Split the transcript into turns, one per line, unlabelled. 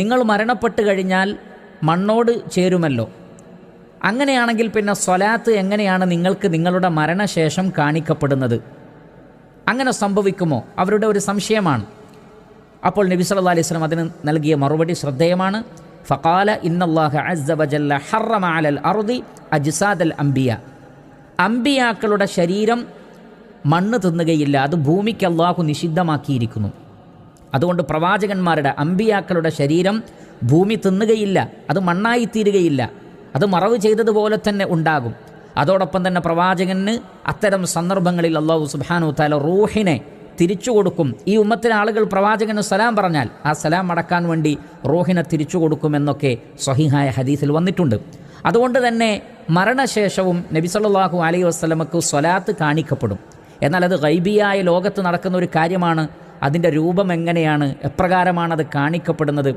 നിങ്ങൾ മരണപ്പെട്ട് കഴിഞ്ഞാൽ മണ്ണോട് ചേരുമല്ലോ. അങ്ങനെയാണെങ്കിൽ പിന്നെ സ്വലാത്ത് എങ്ങനെയാണ് നിങ്ങൾക്ക് നിങ്ങളുടെ മരണശേഷം കാണിക്കപ്പെടുന്നത്? അങ്ങനെ സംഭവിക്കുമോ? അവരുടെ ഒരു സംശയമാണ്. അപ്പോൾ നബി സല്ലാ അലൈഹി സ്വലം അതിന് നൽകിയ മറുപടി ശ്രദ്ധേയമാണ്. ഫഖാല ഇന്നല്ലാഹ ഹറമ അലൽ അജ്സാദൽ അംബിയ. അംബിയാക്കളുടെ ശരീരം മണ്ണ് തിന്നുകയില്ല. അത് ഭൂമിക്ക് അള്ളാഹു നിഷിദ്ധമാക്കിയിരിക്കുന്നു. അതുകൊണ്ട് പ്രവാചകന്മാരുടെ അമ്പിയാക്കളുടെ ശരീരം ഭൂമി തിന്നുകയില്ല അത് മണ്ണായിത്തീരുകയില്ല അത് മറവ് ചെയ്തതുപോലെ തന്നെ ഉണ്ടാകും. അതോടൊപ്പം തന്നെ പ്രവാചകന് അത്തരം സന്ദർഭങ്ങളിൽ അള്ളാഹു സുബാനു താല റൂഹിനെ തിരിച്ചു കൊടുക്കും. ഈ ഉമ്മത്തിലെ ആളുകൾ പ്രവാചകന് സലാം പറഞ്ഞാൽ ആ സലാം അടക്കാൻ വേണ്ടി റോഹിനെ തിരിച്ചു കൊടുക്കുമെന്നൊക്കെ സ്വഹിഹായ ഹദീസിൽ വന്നിട്ടുണ്ട്. അതുകൊണ്ട് തന്നെ മരണശേഷവും നബിസല്ലാഹു അലൈഹി വസ്ലമക്ക് സ്വലാത്ത് കാണിക്കപ്പെടും. എന്നാൽ അത് ഗൈബിയായ ലോകത്ത് നടക്കുന്ന ഒരു കാര്യമാണ്. അതിന്റെ രൂപം എങ്ങനെയാണ്? എപ്രകാരമാണത് കാണിക്കപ്പെടുന്നത്?